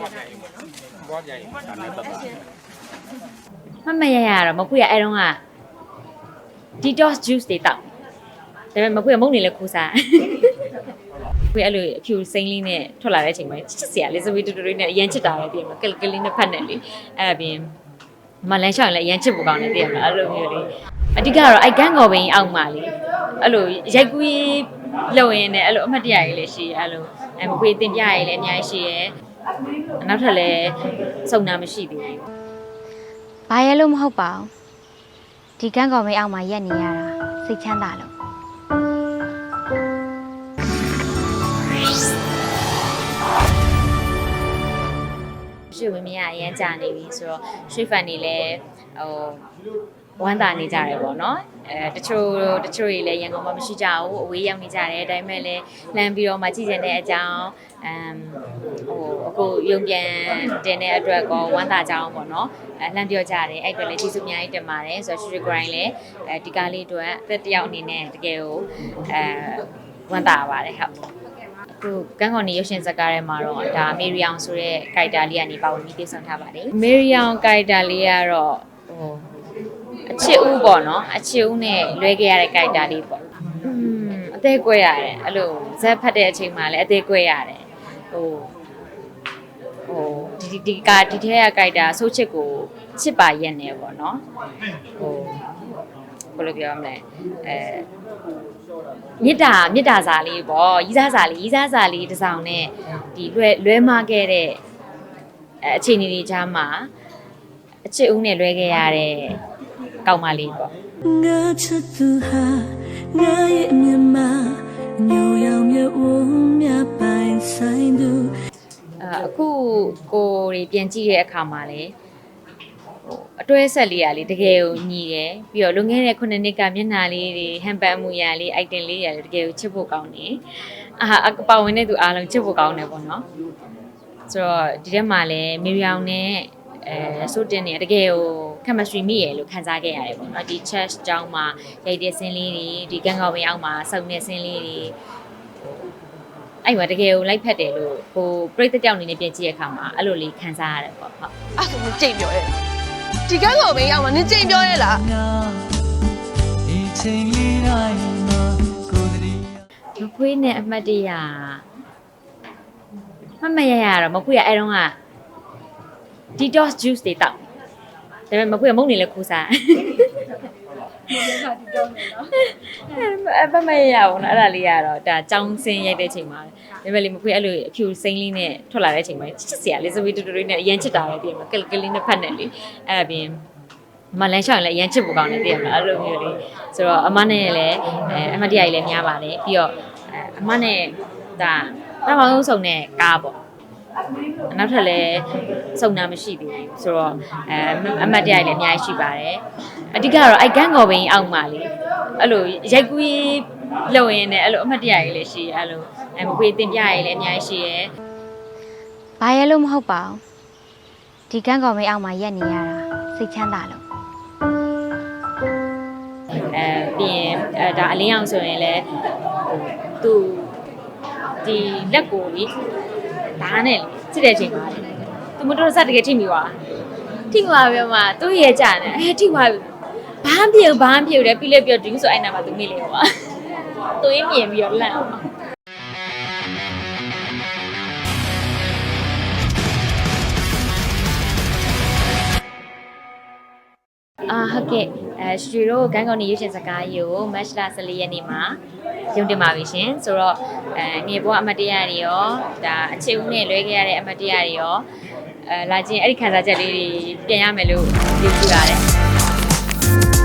ဘွားပြန်ရင်ဒါနဲ့တက်တာမမရရတော့မဖွေးရအဲ့တော့က detox juice တွေတောက်ဒါပေမဲ့မဖွေးကမုန်းနေလဲခိုးစားဖွေးအဲ့လိုအဖြူစိမ့်လေးနဲ့ထွက်လာတဲ့အချိန်မှာချစ်စရာလေးစပီတူတူလေးနဲ့အရန်ချစ်တာပဲပြင်မှာကလကလေးနဲ့ဖတ်နေလေအဲ့ဒါပြင်မလန်ရှောင်းလည်းအရန်ချစ်ဖို့ကောင်းတယ်တည်ရမလားအဲ့လိုမျိုးလေးအဓိကတော့အဲ့ကန်းကော်ပင်အောက်မှာလေအဲ့လိုရိုက်ကူးလုံရင်းနဲ့အဲ့လိုအမှတ်တရကြီးလည်းရှိအဲ့လိုအဲ့မဖွေးတင်ပြရည်လည်းအများကြီးရှိရဲ နောက်ထပ်လည်းစုံနာမရှိသေးဘူး။ဘာရဲလို့မဟုတ်ပါဘူး။ဒီကန်းကောင်မေးအောက်မှာရက်နေရတာစိတ်ချမ်းသာလို့ရွှေဝင်းမြအရန်ကြာနေပြီဆိုတော့ရွှေဖန်နေလဲဟိုဝမ်းသာနေကြတယ်ပေါ့နော်အဲတချို့တချို့တွေလည်းရန်ကုန်မှာမရှိကြဘူးအဝေးရောက်နေကြတယ်ဒါပေမဲ့လည်းလမ်းပြီးတော့မှကြည့်ကြတဲ့အကြောင်း အမ်ဟိုအခုရုံပြန်တင်တဲ့အတွက်ကောဝမ်းသာကြအောင်ပေါ့နော်အဲလှမ်းပြောကြတယ်အဲ့အတွက်လည်းကျေးဇူးအများကြီးတင်ပါတယ်ဆိုတော့ရွှေရွှေ grind လည်းအဲဒီကားလေးအတွက်အသက်တစ်ယောက်အနေနဲ့တကယ်ကိုအဲဝမ်းသာပါတယ်ဟုတ်အခုကန်းကွန်နီရုပ်ရှင်ဇာတ်ကားထဲမှာတော့ဒါမေရီအောင်ဆိုတဲ့ character လေးကနေပါဝင်ပြီးတည်ဆောင်ထားပါတယ်မေရီအောင် character လေးကတော့ဟိုအချစ်ဦးပေါ့နော်အချစ်ဦးနဲ့လွဲခဲ့ရတဲ့ character လေးပေါ့อืมအသေးကွဲရတယ်အဲ့လိုဇက်ဖတ်တဲ့အချိန်မှာလည်းအသေးကွဲရတယ် ဟိုဟိုဒီဒီဒီကဒီထဲက character ဆိုးချစ်ကိုချစ်ပါရက်နေပေါ့နော်ဟိုဘယ်လိုပြောရမလဲအဲမေတ္တာမေတ္တာစာလေးပေါ့ရီးစားစာလေးရီးစားစာလေးတစ်စောင်နဲ့ဒီလွယ်လွဲမခဲ့တဲ့အဲအခြေအနေတွေကြားမှာအချစ်ဦးနဲ့လွဲခဲ့ရတဲ့ကောက်မလေးပေါ့ငါချစ်သူဟာငါရဲ့မြတ်မ ကိုတွေပြန်ကြည့်တဲ့အခါမှာလေဟိုအတွဲဆက်လေးရလေတကယ်ကိုညီတယ်ပြီးတော့လွန်ခဲ့တဲ့9နှစ်ကမျက်နှာလေးတွေဟန်ပန်မှုရလေး item လေးရလေတကယ်ကိုချစ်ဖို့ကောင်းတယ်အာအကပါဝင်တဲ့သူအားလုံးချစ်ဖို့ကောင်းတယ်ပေါ့နော်ဆိုတော့ဒီထဲမှာလည်းမေရီအောင်နဲ့အဲဆိုတင်နေတကယ်ကို chemistry မိရလို့ခံစားခဲ့ရတယ်ပေါ့နော်ဒီ chess ကြောင်းမှာရိုက်တဲ့ဆင်းလေးတွေဒီကန်းကောက်မရောက်မှာစုံတဲ့ဆင်းလေးတွေ အဲ့မှာတကယ်ကိုလိုက်ဖက်တယ်လို့ဟိုပြိတ္တကြောင်နေနဲ့ပြင်ကြည့်ရခါမှာအဲ့လိုလေးခံစားရတယ်ပေါ့ဟုတ်အဲ့ဆိုမကြိတ်ပြောရဲ့ဒီကန်းကောင်မင်းရောက်မှာနင်ကြိတ်ပြောရဲ့လားငါဒီချိန်လေးတိုင်းမှာကိုယ်တည်းမခွေးနဲ့အမှတ်တရမမရရတော့မခွေးကအဲ့တော့က detox juice တွေတောက်ဒါပေမဲ့မခွေးကမုန်းနေလဲခိုးစား အဲ့မမရရဘူးနော်အဲ့ဒါလေးကတော့ဒါကြောင်းစင်းရိုက်တဲ့ချိန်မှာဒါပေမဲ့လေမခွေးအဲ့လိုအဖြူစိမ့်လေးနဲ့ထွက်လာတဲ့ချိန်မှာချစ်စရာလေးစပီတူတူလေးနဲ့အရန်ချစ်တာပဲပြင်မှာကလကလေးနဲ့ဖတ်နေလေအဲ့ဒါပြင်မလန်ရှောင်းလည်းအရန်ချစ်ဖို့ကောင်းတယ်တည်ရမလားအဲ့လိုမျိုးလေးဆိုတော့အမနဲ့လည်းအဲအမတ်တရကြီးလည်းများပါတယ်ပြီးတော့အဲအမနဲ့ဒါပထမဆုံးဆုံတဲ့ကားပေါ့ နောက်ထပ်လည်းစုံနာမရှိသေးဘူးဆိုတော့အဲအမတ်တရကြီးလည်းအများကြီးရှိပါတယ်အဓိကတော့အိုက်ကန်းကော်ပင်အောက်မှာလေအဲ့လိုရိုက်ကူးလုံရင်းနဲ့အဲ့လိုအမတ်တရကြီးလည်းရှိရဲအဲ့လိုအဲမခွေတင်ပြရည်လည်းအများကြီးရှိရဲ။ဘာရဲလို့မဟုတ်ပါဘူး။ဒီကန်းကောင်မေးအောက်မှာရက်နေရတာစိတ်ချမ်းသာလို့အဲပြီးရင်အဲဒါအလင်းအောင်ဆိုရင်လည်းဟိုသူဒီလက်ကိုလေ ဒါနဲ့လေစစ်တဲ့အချိန်မှာလေသူမတော်စတကယ်ထိမိသွားထိမိသွားပြီးမှသူ့ရဲ့ကြာနေအဲထိသွားပြီဘာမှပြုတ်ဘာမှပြုတ်တယ်ပြီးလေပြောဒင်းဆိုအဲ့နာမှာသူမိလေဟောသူရင်းမြင်ပြီးတော့လန့်အောင်အာဟုတ်ကဲ့ အဲရွှေတို့ဂန်းကောင်နေရွှေရှင်စကားကြီးကိုမတ်လ14ရက်နေ့မှာရုံတင်ပါပြီရှင်ဆိုတော့အဲငေဘွားအမတ်တရတွေရောဒါအချစ်ဦးနဲ့လွဲခဲ့ရတဲ့အမတ်တရတွေရောအဲလာချင်းအဲ့ဒီခန်းစားချက်လေးတွေပြင်ရမယ်လို့ပြောပြရတယ်